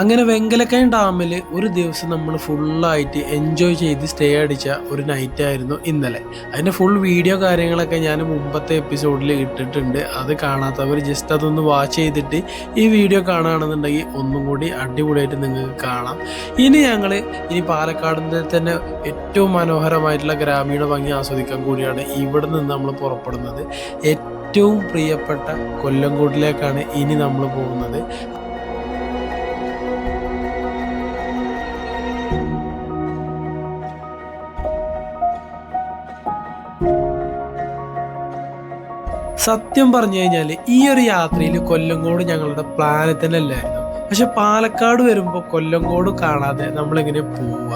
അങ്ങനെ വെങ്കലക്കയം ഡാമിൽ ഒരു ദിവസം നമ്മൾ ഫുള്ളായിട്ട് എൻജോയ് ചെയ്ത് സ്റ്റേ അടിച്ച ഒരു നൈറ്റ് ആയിരുന്നു ഇന്നലെ. അതിന്റെ ഫുൾ വീഡിയോ കാര്യങ്ങളൊക്കെ ഞാൻ മുമ്പത്തെ എപ്പിസോഡിൽ ഇട്ടിട്ടുണ്ട്. അത് കാണാത്തവർ ജസ്റ്റ് അതൊന്ന് വാച്ച് ചെയ്തിട്ട് ഈ വീഡിയോ കാണുകയാണെന്നുണ്ടെങ്കിൽ ഒന്നും കൂടി അടിപൊളിയായിട്ട് നിങ്ങൾക്ക് കാണാം. ഇനി ഞങ്ങൾ ഇനി പാലക്കാടിന്റെ തന്നെ ഏറ്റവും മനോഹരമായിട്ടുള്ള ഗ്രാമീണ ഭംഗി ആസ്വദിക്കാൻ കൂടിയാണ് ഇവിടെ നിന്ന് നമ്മൾ പുറപ്പെടുന്നത്. ഏറ്റവും പ്രിയപ്പെട്ട കൊല്ലംകോട്ടിലേക്കാണ് ഇനി നമ്മൾ പോകുന്നത്. സത്യം പറഞ്ഞു കഴിഞ്ഞാൽ ഈ ഒരു യാത്രയിൽ കൊല്ലങ്കോട് ഞങ്ങളുടെ അല്ലായിരുന്നു പക്ഷെ പാലക്കാട് വരുമ്പോൾ കൊല്ലങ്കോട് കാണാതെ നമ്മളിങ്ങനെ പോവുക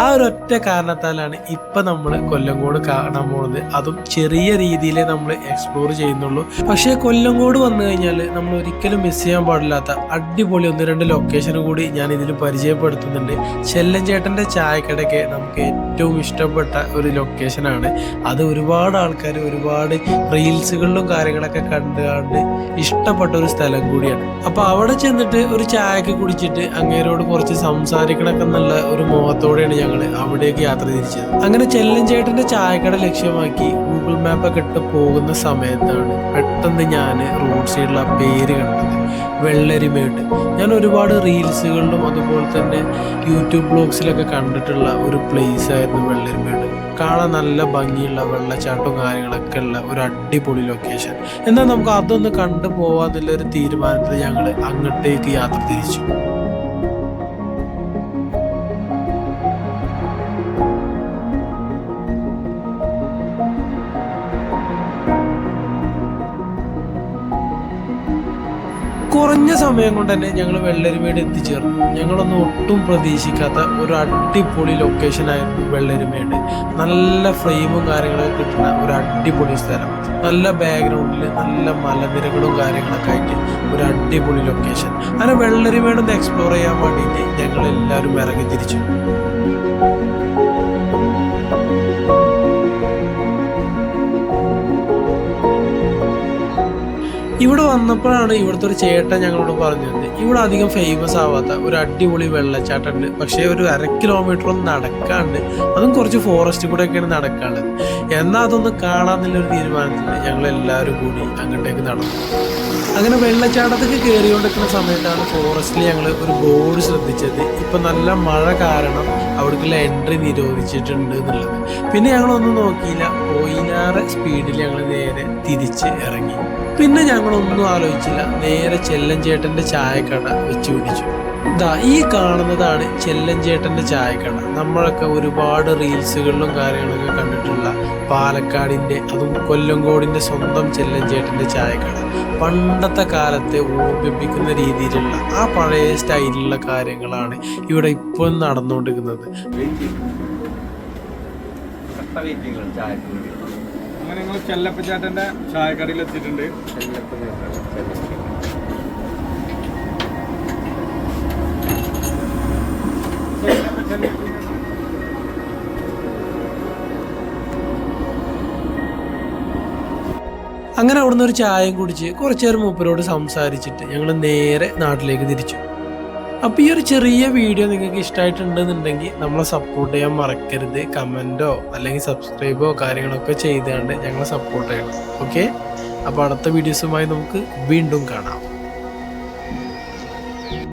ആ ഒരു ഒറ്റ കാരണത്താലാണ് ഇപ്പം നമ്മൾ കൊല്ലങ്കോട് കാണാൻ പോകുന്നത് അതും ചെറിയ രീതിയിലേ നമ്മൾ എക്സ്പ്ലോർ ചെയ്യുന്നുള്ളൂ. പക്ഷേ കൊല്ലങ്കോട് വന്നു കഴിഞ്ഞാൽ നമ്മൾ ഒരിക്കലും മിസ് ചെയ്യാൻ പാടില്ലാത്ത അടിപൊളി ഒന്ന് രണ്ട് ലൊക്കേഷൻ കൂടി ഞാൻ ഇതിൽ പരിചയപ്പെടുത്തുന്നുണ്ട്. ചെല്ലഞ്ചേട്ടന്റെ ചായക്കടയ്ക്ക് നമുക്ക് ഏറ്റവും ഇഷ്ടപ്പെട്ട ഒരു ലൊക്കേഷനാണ് അത് ഒരുപാട് ആൾക്കാർ ഒരുപാട് റീൽസുകളിലും കാര്യങ്ങളൊക്കെ കണ്ടുകൊണ്ട് കണ്ട് ഇഷ്ടപ്പെട്ട ഒരു സ്ഥലം കൂടിയാണ്. അപ്പോൾ അവിടെ ചെന്നിട്ട് ഒരു ചായയൊക്കെ കുടിച്ചിട്ട് അങ്ങേരോട് കുറച്ച് സംസാരിക്കണമൊക്കെ എന്നുള്ള ഒരു മോഹത്തോടെയാണ് ഞങ്ങൾ അവിടേക്ക് യാത്ര തിരിച്ചത്. അങ്ങനെ ചെല്ലഞ്ചേട്ടന്റെ ചായക്കട ലക്ഷ്യമാക്കി ഗൂഗിൾ മാപ്പ് ഒക്കെ ഇട്ട് പോകുന്ന സമയത്താണ് പെട്ടെന്ന് ഞാൻ റോഡ് സൈഡിലുള്ള പേര് കണ്ടത്. വെള്ളരിമേട് ഞാൻ ഒരുപാട് റീൽസുകളിലും അതുപോലെ തന്നെ യൂട്യൂബ് ബ്ലോഗ്സിലൊക്കെ കണ്ടിട്ടുള്ള ഒരു പ്ലേസ് ആയിരുന്നു വെള്ളരിമയുണ്ട് കാണാൻ നല്ല ഭംഗിയുള്ള വെള്ളച്ചാട്ടവും കാര്യങ്ങളൊക്കെ ഉള്ള ഒരു അടിപൊളി ലൊക്കേഷൻ എന്നാൽ നമുക്ക് അതൊന്ന് കണ്ടു പോവാന്നുള്ള ഒരു തീരുമാനത്തിൽ ഞങ്ങൾ അങ്ങോട്ടേക്ക് യാത്ര തിരിച്ചു. കുറഞ്ഞ സമയം കൊണ്ട് തന്നെ ഞങ്ങൾ വെള്ളരിമേട് എത്തിച്ചേർന്നു. ഞങ്ങളൊന്നും ഒട്ടും പ്രതീക്ഷിക്കാത്ത ഒരു അടിപൊളി ലൊക്കേഷൻ ആയിരുന്നു വെള്ളരിമേട്. നല്ല ഫ്രെയിമും കാര്യങ്ങളൊക്കെ കിട്ടുന്ന ഒരു അടിപൊളി സ്ഥലം. നല്ല ബാക്ക്ഗ്രൗണ്ടിൽ നല്ല മലനിരകളും കാര്യങ്ങളൊക്കെ ആയിട്ട് ഒരു അടിപൊളി ലൊക്കേഷൻ അങ്ങനെ വെള്ളരിമേട് ഒന്ന് എക്സ്പ്ലോർ ചെയ്യാൻ വേണ്ടിയിട്ട് ഞങ്ങൾ എല്ലാവരും ഇറങ്ങി തിരിച്ചു. ഇവിടെ വന്നപ്പോഴാണ് ഇവിടുത്തെ ഒരു ചേട്ടൻ ഞങ്ങളോട് പറഞ്ഞത് ഇവിടെ അധികം ഫേമസ് ആവാത്ത ഒരു അടിപൊളി വെള്ളച്ചാട്ടമുണ്ട്. പക്ഷേ ഒരു അര കിലോമീറ്ററൊന്നും നടക്കാണ്ട് അതും കുറച്ച് ഫോറസ്റ്റ് കൂടെ ഒക്കെയാണ് നടക്കാനുള്ളത് എന്നാൽ അതൊന്ന് കാണാന്നുള്ളൊരു തീരുമാനത്തിൽ ഞങ്ങൾ എല്ലാവരും കൂടി അങ്ങോട്ടേക്ക് നടന്നു. അങ്ങനെ വെള്ളച്ചാട്ടത്തേക്ക് കയറിക്കൊണ്ടിരിക്കുന്ന സമയത്താണ് ഫോറസ്റ്റിൽ ഞങ്ങൾ ഒരു ബോർഡ് ശ്രദ്ധിച്ചത്. ഇപ്പം നല്ല മഴ കാരണം അവിടേക്കുള്ള എൻട്രി നിരോധിച്ചിട്ടുണ്ട് എന്നുള്ളത്. പിന്നെ ഞങ്ങളൊന്നും നോക്കിയില്ല. പോയിനാറ് സ്പീഡിൽ ഞങ്ങൾ നേരെ തിരിച്ച് ഇറങ്ങി. പിന്നെ ഞങ്ങളൊന്നും ആലോചിച്ചില്ല. നേരെ ചെല്ലഞ്ചേട്ടന്റെ ചായക്കട വെച്ച് പിടിച്ചു. ഇതാ ഈ കാണുന്നതാണ് ചെല്ലഞ്ചേട്ടന്റെ ചായക്കട. നമ്മളൊക്കെ ഒരുപാട് റീൽസുകളിലും കാര്യങ്ങളൊക്കെ കണ്ടിട്ടുള്ള പാലക്കാടിന്റെ അതും കൊല്ലങ്കോടിന്റെ സ്വന്തം ചെല്ലഞ്ചേട്ടന്റെ ചായക്കട. പണ്ടത്തെ കാലത്തെ ഓർമ്മിപ്പിക്കുന്ന രീതിയിലുള്ള ആ പഴയ സ്റ്റൈലിലുള്ള കാര്യങ്ങളാണ് ഇവിടെ ഇപ്പോൾ നടന്നുകൊണ്ടിരിക്കുന്നത്. അങ്ങനെ ഞങ്ങൾ ചെല്ലപ്പച്ചാട്ടന്റെ ചായക്കടയിൽ എത്തിയിട്ടുണ്ട്. അങ്ങനെ അവിടുന്ന് ഒരു ചായയും കുടിച്ച് കുറച്ചു നേരം മൂപ്പരോട് സംസാരിച്ചിട്ട് ഞങ്ങൾ നേരെ നാട്ടിലേക്ക് തിരിച്ചു. അപ്പോൾ ഈ ഒരു ചെറിയ വീഡിയോ നിങ്ങൾക്ക് ഇഷ്ടമായിട്ടുണ്ടെന്നുണ്ടെങ്കിൽ നമ്മളെ സപ്പോർട്ട് ചെയ്യാൻ മറക്കരുത്. കമന്റോ അല്ലെങ്കിൽ സബ്സ്ക്രൈബോ കാര്യങ്ങളൊക്കെ ചെയ്തുകൊണ്ട് ഞങ്ങളെ സപ്പോർട്ട് ചെയ്യണം. ഓക്കെ അപ്പോൾ അടുത്ത വീഡിയോസുമായി നമുക്ക് വീണ്ടും കാണാം.